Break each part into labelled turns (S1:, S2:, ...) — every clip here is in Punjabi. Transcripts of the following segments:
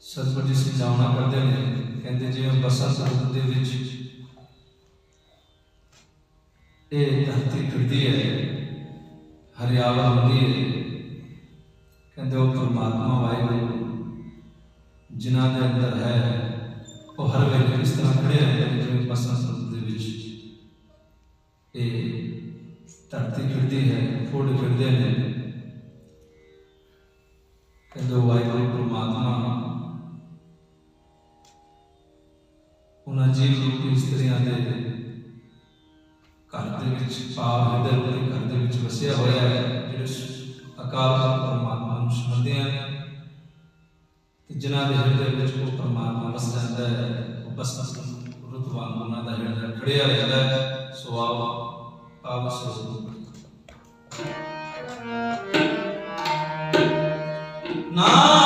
S1: ਸਤਿਗੁਰੂ ਜੀ ਸਮਝਾਉਣਾ ਕਰਦੇ ਨੇ, ਕਹਿੰਦੇ ਜਿਵੇਂ ਬਸੰਤ ਰੁੱਤ ਦੇ ਵਿੱਚ ਇਹ ਧਰਤੀ ਫਿਰਦੀ ਹੈ, ਹਰਿਆਵਲ ਹੁੰਦੀ ਹੈ, ਕਹਿੰਦੇ ਉਹ ਪਰਮਾਤਮਾ ਵਾਹਿਗੁਰੂ ਜਿਨ੍ਹਾਂ ਦੇ ਅੰਦਰ ਹੈ, ਉਹ ਹਰ ਵੇਲੇ ਇਸ ਤਰ੍ਹਾਂ ਖੜੇ ਰਹਿੰਦੇ ਜਿਵੇਂ ਬਸੰਤ ਰੁੱਤ ਦੇ ਵਿੱਚ। ਇਹ ਧਰਤੀ ਫਿਰਦੀ ਹੈ, ਫੁੱਲ ਫਿਰਦੇ ਨੇ। ਕਹਿੰਦੇ ਵਾਹਿਗੁਰੂ ਪਰਮਾਤਮਾ। ਉਹਨਾਂ ਜੀਵ ਰੂਪੀ ਇਸਤਰੀਆਂ ਦੇ ਘਰ ਦੇ ਵਿੱਚ ਪਾਪ ਹਿਰਦੇ ਰੂਪੀ ਘਰ ਦੇ ਵਿੱਚ ਵਸਿਆ ਹੋਇਆ ਹੈ, ਜਿਹੜੇ ਅਕਾਲ ਪਰਮਾਤਮਾ ਨੂੰ ਸਮਝਦੇ ਹਨ ਤੇ ਜਿਨ੍ਹਾਂ ਦੇ ਹਿਰਦੇ ਵਿੱਚ ਉਹ ਪਰਮਾਤਮਾ ਵਸ ਜਾਂਦਾ ਹੈ, ਉਹ ਬਸ ਰੁੱਤ ਉਹਨਾਂ ਦਾ ਹਿਰਦਾ ਖੜਿਆ ਰਹਿੰਦਾ ਹੈ, ਸੋ ਆਓ ਆਪ ਸਰੂਪ ਨਾਨਕ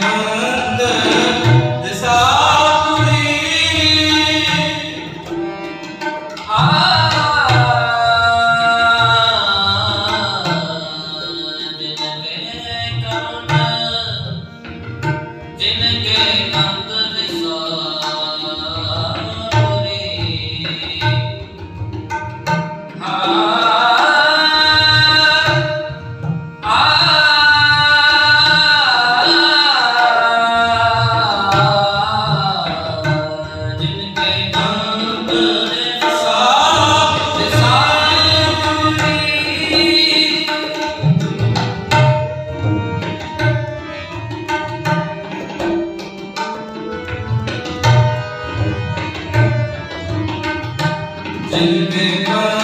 S1: Yeah. दिल में का